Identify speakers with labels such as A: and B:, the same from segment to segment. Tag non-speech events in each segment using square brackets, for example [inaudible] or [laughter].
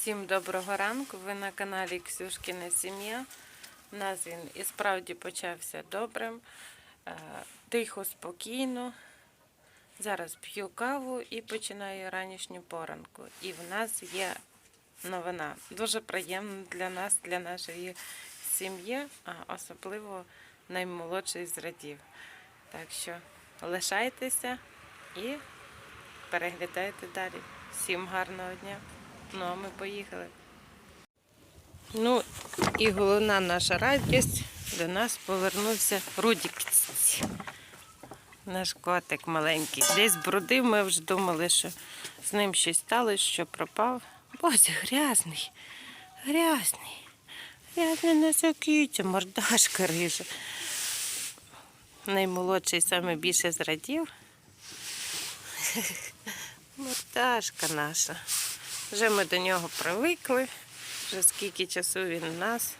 A: Всім доброго ранку. Ви на каналі Ксюшкіна Сім'я. У нас він і справді почався добрим, е, тихо, спокійно. Зараз п'ю каву і починаю ранішню поранку. І в нас є новина. Дуже приємна для нас, для нашої сім'ї, а особливо наймолодший зрадів. Так що лишайтеся і переглядайте далі. Всім гарного дня. Ну, а ми поїхали. Ну, і головна наша радість до нас повернувся Рудік. Наш котик маленький. Десь брудив, ми вже думали, що з ним щось сталося, що пропав. Боже, грязний, грязний. Грязний на закіття, мордашка рижа. Наймолодший саме більше зрадів. [laughs] Мордашка наша. Вже ми до нього привикли. Вже скільки часу він у нас.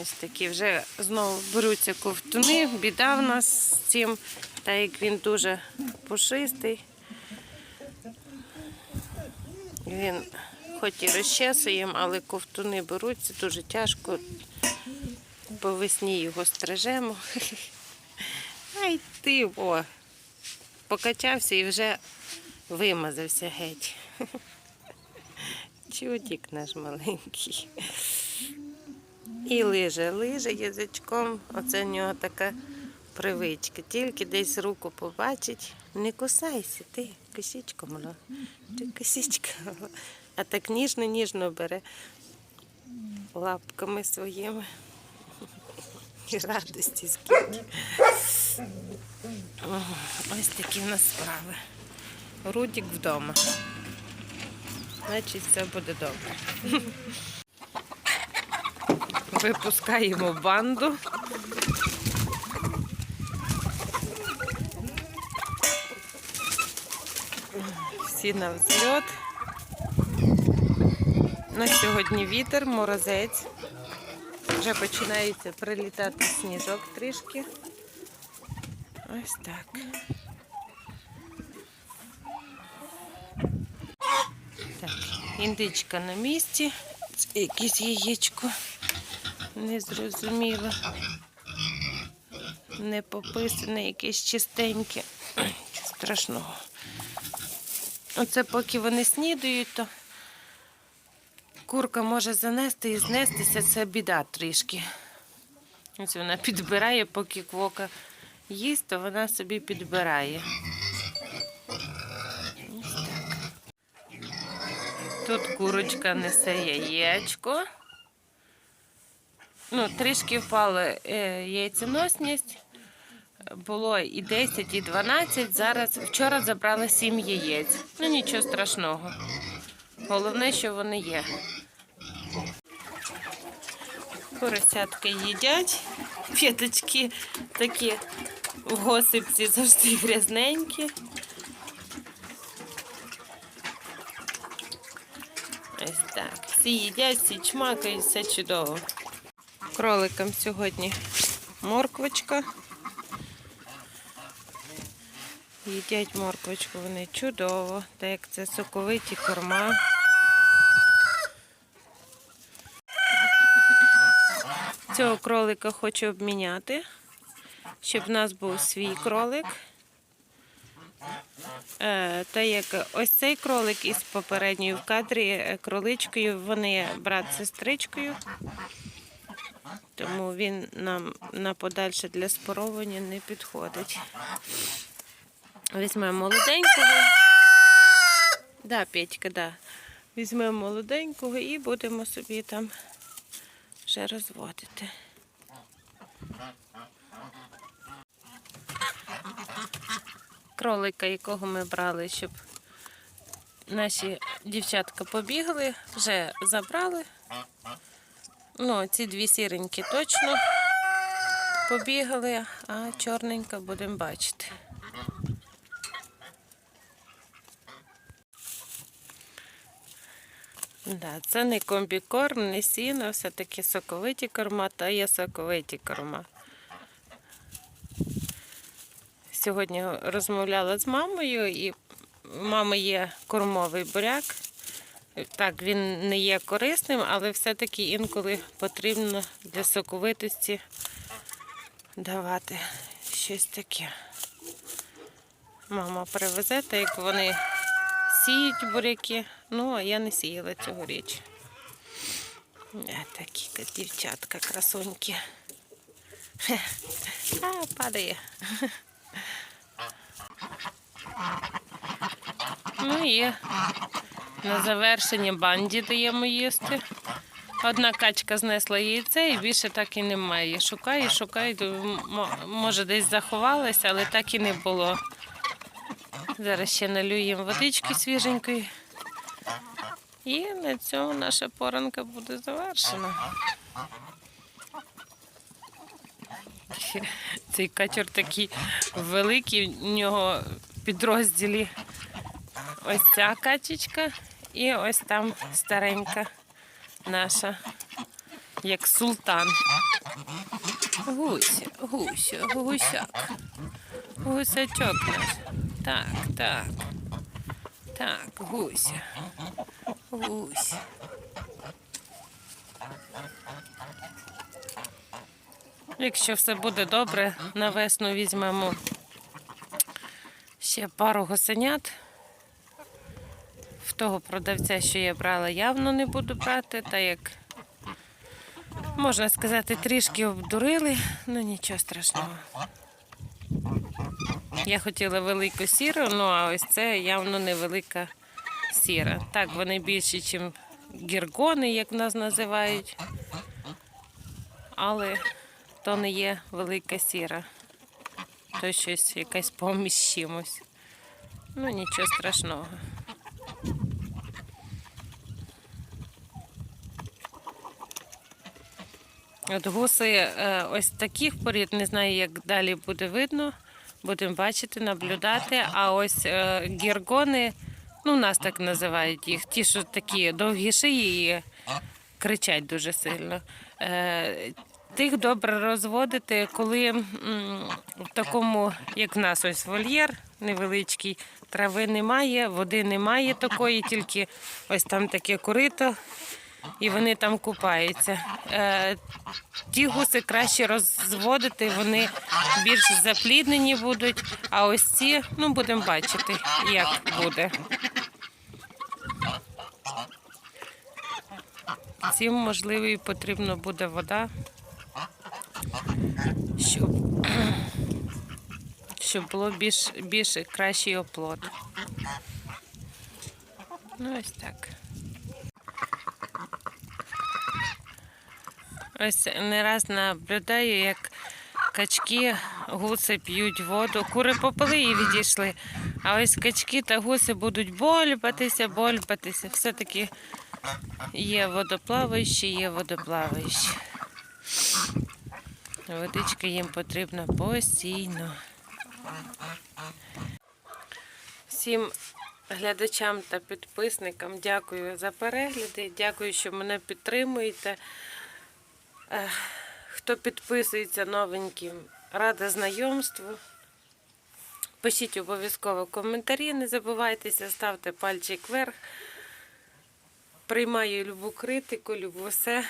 A: Ось такі вже знову беруться ковтуни. Біда в нас з цим, так як він дуже пушистий. Він хоч і розчесуємо, але ковтуни беруться дуже тяжко. По весні його стрижемо. [laughs] Ай ти, о, покачався і вже вимазався геть. [laughs] Чудик наш маленький. І лиже, лиже язичком. Оце в нього така привичка. Тільки десь руку побачить. Не кусайся, ти, косічка мала. Ти косічка. А так ніжно-ніжно бере лапками своїми. І радості скільки. Ось такі в нас справи. Рудік вдома. Значить, все буде добре. Випускаємо банду. Всі на взльот. На сьогодні вітер, морозець. Вже починається прилітати сніжок трішки. Ось так. Індичка на місці. Це якесь яєчко. Незрозуміло. Не пописане, якесь чистеньке. Страшного. Оце поки вони снідають, то курка може занести і знестися, це біда трішки. Ось вона підбирає, поки квока їсть, то вона собі підбирає. Тут курочка несе яєчко. Ну, трішки впала е, яйценосність. Було і 10, і 12. Зараз вчора забрали 7 яєць. Ну нічого страшного. Головне, що вони є. Поросятки їдять. П'яточки такі в госипці завжди грязненькі. Ось так. Всі їдять, всі чмакають, все чудово. Кроликам сьогодні морквочка. Їдять морквочку вони чудово, так як це соковиті корма. Цього кролика хочу обміняти, щоб в нас був свій кролик. Е, Та як ось цей кролик із попередньою в кадрі е, кроличкою, вони брат сестричкою. Тому він нам на подальше для споровування не підходить. Візьмемо молоденького. Да, Петька, да. Візьмемо молоденького і будемо собі там вже розводити. Кролика, якого ми брали, щоб наші дівчатка побігли, вже забрали. Ну, ці дві сіренькі точно побігали, а чорненька будемо бачити. Да, це не комбікорм, не сіно, все-таки соковиті корма, та є соковиті корма. Сьогодні розмовляла з мамою, і в мами є кормовий буряк. Так, він не є корисним, але все-таки інколи потрібно для соковитості давати щось таке. Мама привезе, так як вони сіють буряки. Ну, а я не сіяла цьогоріч. Е, Такі дівчатка красуньки. [laughs] Хе. А, падає. [laughs] Ну і на завершення банді даємо їсти. Одна качка знесла яйце і більше так і немає. Шукаю, шукаю, може десь заховалася, але так і не було. Зараз ще налюємо водички свіженької. І на цьому наша поранка буде завершена. Цей качур такий великий, в нього підрозділі ось ця качечка і ось там старенька наша, як султан. Гуся, гуся, гусяк. Гусячок наш. Так, так. Так, гуся. Гусь. Якщо все буде добре, на весну візьмемо ще пару гусенят. Того продавця, що я брала, явно не буду брати, та як можна сказати, трішки обдурили, ну нічого страшного. Я хотіла велику сіру, ну а ось це явно невелика сіра. Так, вони більші, ніж гіргони, як нас називають. Але то не є велика сіра. То щось якась поміж чимось. Ну, нічого страшного. От гуси е, ось таких порід, не знаю, як далі буде видно. Будемо бачити, наблюдати. А ось е, гіргони, ну, нас так називають їх, ті, що такі довгі шиї і кричать дуже сильно. Е, Тих добре розводити, коли в такому, як в нас ось вольєр невеличкий, трави немає, води немає такої, тільки ось там таке корито, і вони там купаються. Е, ті гуси краще розводити, вони більш запліднені будуть, а ось ці, ну будемо бачити, як буде. Цим, можливо, і потрібна буде вода, щоб, щоб було більш, більш кращий оплод. Ну, ось так. Ось не раз наблюдаю, як качки, гуси п'ють воду. Кури попили і відійшли. А ось качки та гуси будуть больбатися, больбатися. Все-таки є водоплаваючі, є водоплаваючі. Водичка їм потрібна постійно. Всім глядачам та підписникам дякую за перегляди. Дякую, що мене підтримуєте. Хто підписується новеньким, рада знайомству. Пишіть обов'язково коментарі, не забувайтеся, ставте пальчик вверх. Приймаю любу критику, любу все.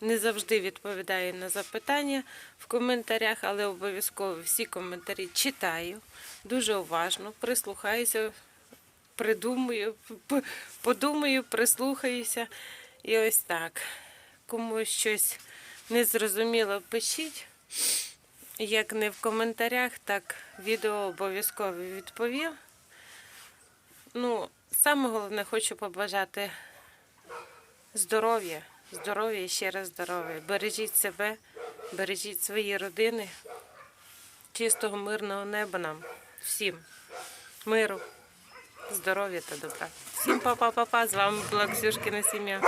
A: Не завжди відповідаю на запитання в коментарях, але обов'язково всі коментарі читаю. Дуже уважно, прислухаюся, придумаю, подумаю, прислухаюся. І ось так. Комусь щось незрозуміло пишіть. Як не в коментарях, так відео обов'язково відповів. Ну, саме головне, хочу побажати здоров'я, здоров'я і ще раз здоров'я. Бережіть себе, бережіть свої родини, чистого, мирного неба нам, всім миру, здоров'я та добра. Всім па-па-па-па, з вами була Ксюшкина сім'я.